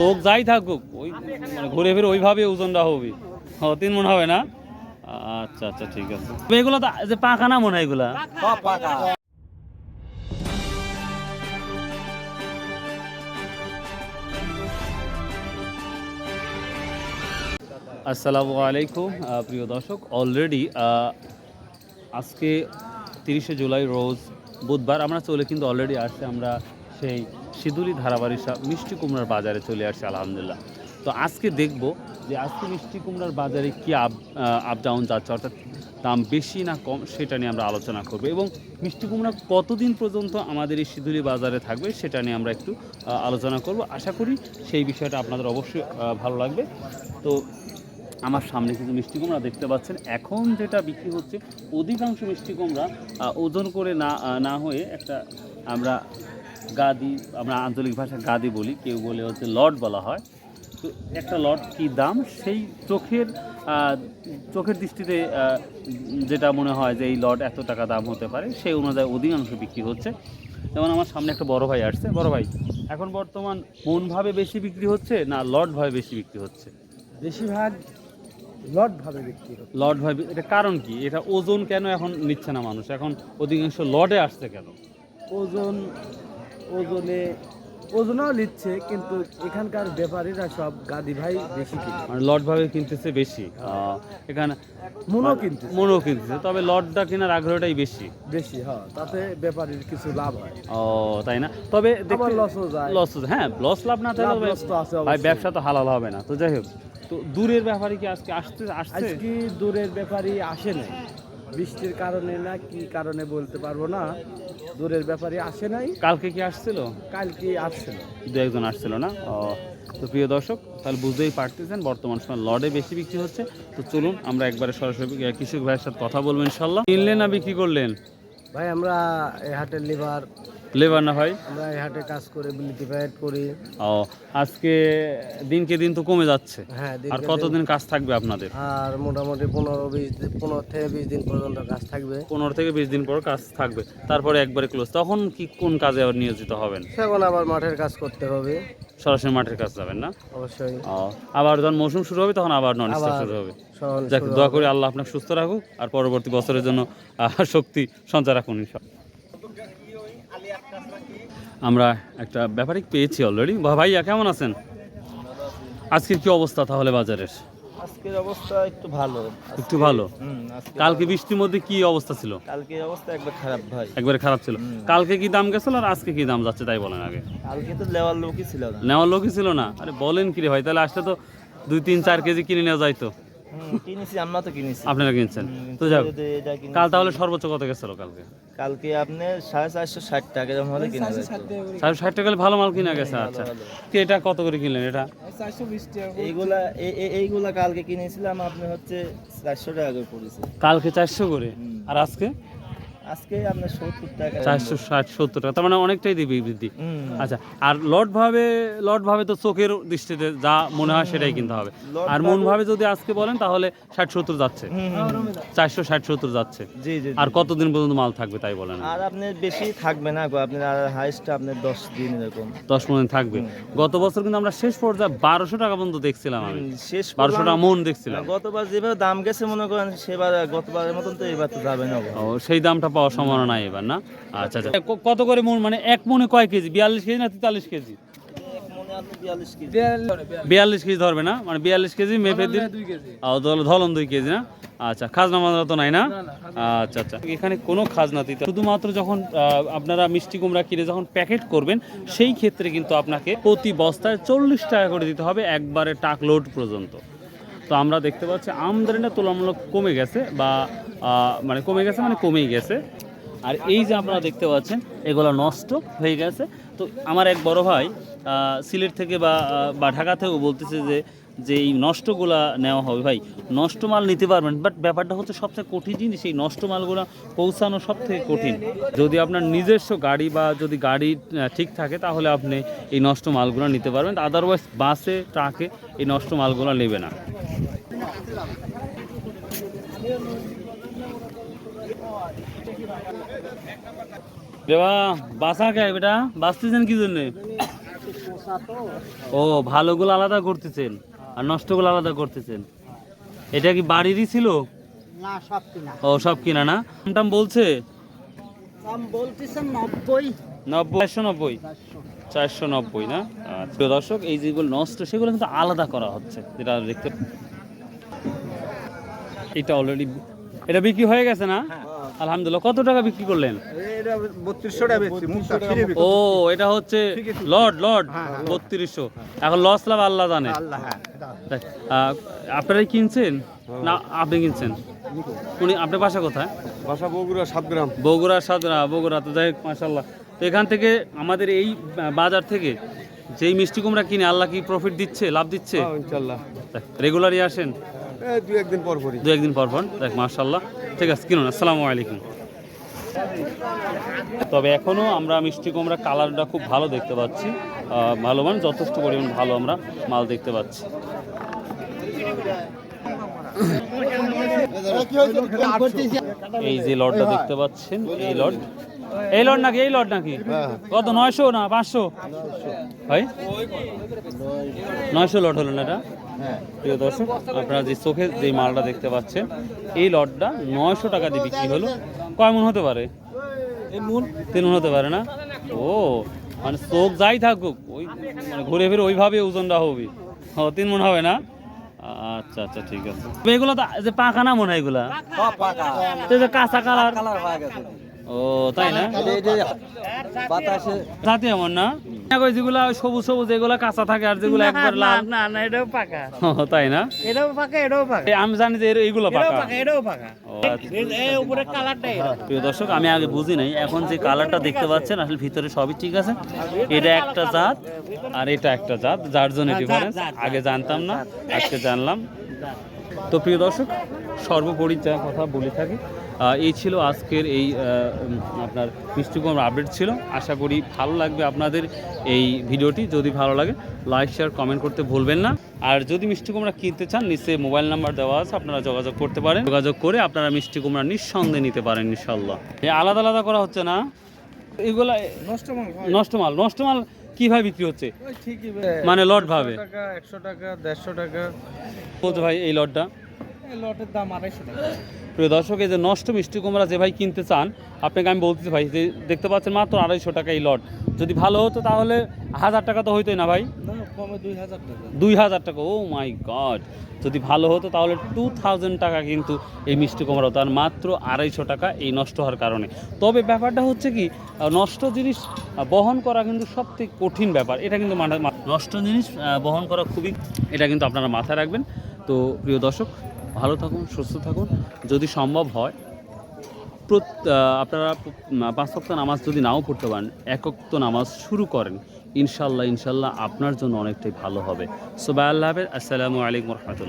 লোক যাই থাকুক ওই মানে ঘুরে ফিরে ওইভাবে ওজনটা হবে। তিন মন হবে না? আচ্ছা আচ্ছা ঠিক আছে। এগুলো তো যে পাকা না মনে হয় এগুলা? সব পাকা আসসালামু আলাইকুম প্রিয় দর্শক। অলরেডি আজকে তিরিশে জুলাই রোজ বুধবার আমরা চলে কিন্তু অলরেডি আসছে আমরা সেই সিদুলি ধারাবাড়ির সা- মিষ্টি কুমড়ার বাজারে চলে আসছে, আলহামদুলিল্লাহ। তো আজকে দেখব যে আজকে মিষ্টি কুমড়ার বাজারে কী আপ আপ ডাউন যাচ্ছে, অর্থাৎ দাম বেশি না কম, সেটা নিয়ে আমরা আলোচনা করব। এবং মিষ্টি কুমড়া কতদিন পর্যন্ত আমাদের এই সিদুলি বাজারে থাকবে, সেটা নিয়ে আমরা একটু আলোচনা করব। আশা করি সেই বিষয়টা আপনাদের অবশ্যই ভালো লাগবে। তো আমার সামনে কিন্তু মিষ্টি কুমড়া দেখতে পাচ্ছেন। এখন যেটা বিক্রি হচ্ছে, অধিকাংশ মিষ্টি কুমড়া ওজন করে না না হয়ে একটা আমরা গাদি আমরা আঞ্চলিক ভাষায় গাদি বলি কেউ বলে হচ্ছে লট বলা হয়। তো একটা লট কি দাম? সেই চোখের চোখের দৃষ্টিতে যেটা মনে হয় যে এই লট এত টাকা দাম হতে পারে সেই অনুযায়ী অধিকাংশ বিক্রি হচ্ছে। যেমন আমার সামনে একটা বড় ভাই আসছে। বড় ভাই এখন বর্তমান মনভাবে বেশি বিক্রি হচ্ছে না লটভাবে বেশি বিক্রি হচ্ছে? বেশিরভাগ লট ভাবে বিক্রি হচ্ছে। লট ভাই এটা কারণ কি? এটা ওজন কেন এখন নিচ্ছে না মানুষ? এখন অধিকাংশ লটে আসছে কেন? ওজন ওজনে ওজনও নিচ্ছে কিন্তু এখানকার ব্যাপারীরা সব গাদি ভাই বেশি কিনে। মানে লট ভাবে কিনতেছে বেশি। এখানে মনও কিনতে মনও কিনতেছে তবে লটটা কেনার আগ্রহটাই বেশি। বেশি হ্যাঁ তাতে ব্যাপারীর কিছু লাভ হয়। ও তাই না? তবে দেখুন লসও যায়। লস হ্যাঁ লস লাভ না থাকলে লস তো আছে ভাই ব্যবসা তো হালাল হবে না। তো যাই হোক তো দূরের ব্যাপারে কি আজকে আসতে আসছে? আজকে দূরের ব্যাপারী আসে নাই। বৃষ্টির কারণে না কি কারণে বলতে পারব না। দূরের ব্যাপারে আসে নাই। কালকে কি আসছিল? কালকে আসছিল। দু একজন আসছিল না? ও, তো প্রিয় দর্শক তাহলে বুঝতেই পারতেছেন বর্তমান সময় লডে বেশি বিক্রি হচ্ছে। তো চলুন আমরা একবারে সরাসরি কৃষক ভাইয়ের সাথে কথা বলব ইনশাল্লাহ। কিনলেন না বিক্রি করলেন? ভাই আমরা এই হাটের লিভার লেবার না ভাই? আমরা এই হাটে কাজ করে করি। ও আজকে দিনকে দিন তো কমে যাচ্ছে। হ্যাঁ আর কতদিন কাজ থাকবে আপনাদের? আর মোটামুটি পনেরো বিশ পনেরো থেকে বিশ দিন পর্যন্ত কাজ থাকবে। পনেরো থেকে বিশ দিন পর কাজ থাকবে। তারপরে একবারে ক্লোজ তখন কি কোন কাজে আবার নিয়োজিত হবেন? সেখন আবার মাঠের কাজ করতে হবে। সরাসরি মাঠের কাজ যাবেন না? অবশ্যই। আবার যখন মৌসুম শুরু হবে তখন আবার নন আবার শুরু হবে। যাক দোয়া করি আল্লাহ আপনাকে সুস্থ রাখুক আর পরবর্তী বছরের জন্য শক্তি সঞ্চয় রাখুন ইনশাআল্লাহ। আমরা একটা ব্যাপারিক পেয়েছি অলরেডি ভাইয়া কেমন আছেন? আজকের কি অবস্থা তাহলে বাজারের? আজকের অবস্থা একটু ভালো। একটু ভালো? কালকে বৃষ্টির মধ্যে কি অবস্থা ছিল? কালকে অবস্থা একবার খারাপ ভাই। একবারে খারাপ ছিল। কালকে কি দাম গেছিল আর আজকে কি দাম যাচ্ছে তাই বলেন আগে? কালকে তো লেওয়ার লোকই ছিল না। নেওয়ার লোকই ছিল না? আরে বলেন কি রে ভাই তাহলে আসলে তো দুই তিন চার কেজি কিনে নেওয়া যাইতো কিনেছি আমরা তো কিনেছি। আপনারা কিনছেন? তো যাক কাল তাহলে সর্বোচ্চ কত গেছিল কালকে? কালকে আপনি সাড়ে চারশো ষাট টাকা যেমন হলে কিনে। চার ষাট টাকা ভালো মাল কিনা গেছে আচ্ছা। কি এটা কত করে কিনলেন এটা? এইগুলা এই- এই- এইগুলা কালকে কিনেছিলাম আপনি হচ্ছে চারশো টাকা করে পড়েছে। কালকে চারশো করে? আর আজকে? আজকে আপনার সত্তর টাকা চারশো ষাট সত্তর টাকা তার মানে অনেকটাই দিবি বৃদ্ধি। আচ্ছা আর লট ভাবে লট ভাবে তো চোখের দৃষ্টিতে যা মনে হয় সেটাই কিনতে হবে। আর মন ভাবে যদি আজকে বলেন তাহলে ষাট সত্তর যাচ্ছে। চারশো ষাট সত্তর যাচ্ছে। জি জি আর কতদিন পর্যন্ত মাল থাকবে তাই বলেন? আর আপনি বেশি থাকবে না আপনার আর হাইস্টটা আপনার দশ দিন এরকম। দশ পনেরো দিন থাকবে গত বছর কিন্তু আমরা শেষ পর্যায়ে বারোশো টাকা পর্যন্ত দেখছিলাম আমি। শেষ বারোশো টাকা মন দেখছিলাম। গতবার যেভাবে দাম গেছে মনে করেন সেবার গতবারের মতন তো এবার তো যাবে না ও সেই দামটা পাওয়ার সম্ভাবনা নাই এবার না? আচ্ছা আচ্ছা। কত করে মন মানে এক মনে কয় কেজি? বিয়াল্লিশ কেজি না তেতাল্লিশ কেজি? এক আপনি 42 কেজি। বিয়াল্লিশ কেজি ধরবে না? মানে বিয়াল্লিশ কেজি মেপে দিন। ধলন দুই কেজি না? আচ্ছা খাজনা মাজনা তো নাই না? আচ্ছা আচ্ছা। এখানে কোনো খাজনা দিতে শুধুমাত্র যখন আপনারা মিষ্টি কুমড়া কিনে যখন প্যাকেট করবেন সেই ক্ষেত্রে কিন্তু আপনাকে প্রতি বস্তায় চল্লিশ টাকা করে দিতে হবে একবারে টাক লোড পর্যন্ত। তো আমরা দেখতে পাচ্ছি আমদানিটা তুলনামূলক কমে গেছে বা মানে কমে গেছে মানে কমেই গেছে। আর এই যে আপনারা দেখতে পাচ্ছেন, এগুলো নষ্ট হয়ে গেছে। তো আমার এক বড় ভাই সিলেট থেকে বা বা ঢাকা থেকেও বলতেছে যে যে এই নষ্টগুলা নেওয়া হবে। ভাই, নষ্ট মাল নিতে পারবেন বাট ব্যাপারটা হচ্ছে সবচেয়ে কঠিন জিনিস, এই নষ্ট মালগুলো পৌঁছানো সব থেকে কঠিন। যদি আপনার নিজস্ব গাড়ি বা যদি গাড়ি ঠিক থাকে, তাহলে আপনি এই নষ্ট মালগুলো নিতে পারবেন। আদারওয়াইজ বাসে, ট্রাকে এই নষ্ট মালগুলো নেবে না। দেবা বাসা কে বেটা? বাঁচতেছেন কি জন্যে? ও ভালোগুলো আলাদা করতেছেন আর নষ্টগুলো আলাদা করতেছেন। এটা কি বাড়িরই ছিল? না সব কিনা। ও সব কিনা না? দাম বলছে? দাম বলতেছেন নব্বই। নব্বই চারশো নব্বই? চারশো নব্বই না? আচ্ছা। প্রিয় দর্শক এই যেগুলো নষ্ট সেগুলো কিন্তু আলাদা করা হচ্ছে যেটা দেখতে এটা অলরেডি এটা বিক্রি হয়ে গেছে না? আলহামদুলিল্লাহ। কত টাকা বিক্রি করলেন? ও এটা হচ্ছে লর্ড লর্ড বত্রিশশো। এখন লস লাভ আল্লাহ জানে। আহ, আপনারাই কিনছেন? না আপনি কিনছেন? উনি আপনার বাসা কোথায়? বাসা বগুড়া সাত গ্রাম বগুড়া সাদরা বগুড়া তো যাই হোক মাসাল্লাহ তো এখান থেকে আমাদের এই বাজার থেকে যেই মিষ্টি কুমড়া কিনে আল্লাহ কি প্রফিট দিচ্ছে লাভ দিচ্ছে? রেগুলারই আসেন? দুই একদিন পর পরই দু একদিন পর পর? দেখ মার্শাল্লাহ ঠিক আছে কিনুন আসসালামু আলাইকুম। তবে এখনও আমরা মিষ্টি কুমড়া কালারটা খুব ভালো দেখতে পাচ্ছি। ভালো মানে যথেষ্ট পরিমাণ ভালো আমরা মাল দেখতে পাচ্ছি। এই যে লটটা দেখতে পাচ্ছেন, এই লট। এই লট নাকি, এই লট নাকি? কত, নয়শো না পাঁচশো? ভাই? নয়শো লট হলো না এটা? প্রিয় দর্শক, আপনারা যে চোখে যে মালটা দেখতে পাচ্ছেন, এই লটটা নয়শো টাকা দিয়ে বিক্রি হলো। কয় হতে পারে? তিন মন হতে পারে না? ও মানে চোখ যাই থাকুক ওই মানে ঘুরে ফিরে ওইভাবে ওজনটা হবে। ও তিন মন হবে না? আচ্ছা আচ্ছা ঠিক আছে। এগুলো তো যে পাকা না মনে হয় এগুলা? তো যে কাঁচা কালার। ও তাই না? বাতাসে জাতি এমন না? যেগুলা সবুজ সবুজ এগুলা কাঁচা থাকে আর যেগুলো একবার লাল। না না এটাও পাকা। তাই না? এটাও পাকা এটাও পাকা। আমি জানি যে পাকা। এটাও পাকা। উপরে কালারটা প্রিয় দর্শক আমি আগে বুঝি নাই। এখন যে কালারটা দেখতে পাচ্ছেন আসলে ভিতরে সবই ঠিক আছে। এটা একটা জাত আর এটা একটা জাত যার জন্য ডিফারেন্স আগে জানতাম না আজকে জানলাম। তো প্রিয় দর্শক সর্বোপরি যা কথা বলে থাকি এই ছিল আজকের এই আপনার মিষ্টি কুমড়ার আপডেট ছিল। আশা করি ভালো লাগবে আপনাদের এই ভিডিওটি। যদি ভালো লাগে লাইক শেয়ার কমেন্ট করতে ভুলবেন না। আর যদি মিষ্টি কুমড়া কিনতে চান নিচে মোবাইল নাম্বার দেওয়া আছে আপনারা যোগাযোগ করতে পারেন। যোগাযোগ করে আপনারা মিষ্টি কুমড়া নিঃসন্দেহে নিতে পারেন ইনশাল্লাহ আলাদা আলাদা করা হচ্ছে না? এগুলা নষ্ট মাল নষ্ট মাল। কীভাবে বিক্রি হচ্ছে? মানে লট ভাবে? একশো টাকা দেড়শো টাকা। বলতে ভাই এই লটটা? লটের দাম আড়াইশো টাকা। প্রিয় দর্শক এই যে নষ্ট মিষ্টি কুমড়া যে ভাই কিনতে চান আপনাকে আমি বলতেছি ভাই যে দেখতে পাচ্ছেন মাত্র আড়াইশো টাকা এই লট। যদি ভালো হতো তাহলে হাজার টাকা তো হইতোই না ভাই? দুই হাজার টাকা। Oh my god. যদি ভালো হতো তাহলে টু থাউজেন্ড টাকা কিন্তু এই মিষ্টি কুমড়া হতো আর মাত্র আড়াইশো টাকা এই নষ্ট হওয়ার কারণে। তবে ব্যাপারটা হচ্ছে কি নষ্ট জিনিস বহন করা কিন্তু সবথেকে কঠিন ব্যাপার। এটা কিন্তু মানে- নষ্ট জিনিস বহন করা খুবই এটা কিন্তু আপনারা মাথায় রাখবেন। তো প্রিয় দর্শক, ভালো থাকুন, সুস্থ থাকুন। যদি সম্ভব হয় আপনারা পাঁচ সপ্তাহ নামাজ যদি নাও পড়তে পারেন একক্ত নামাজ শুরু করেন ইনশাল্লাহ ইনশাল্লাহ আপনার জন্য অনেকটাই ভালো হবে। সোবাই আল্লাহ আসসালামু আলাইকুম রহমতুল্লাহ।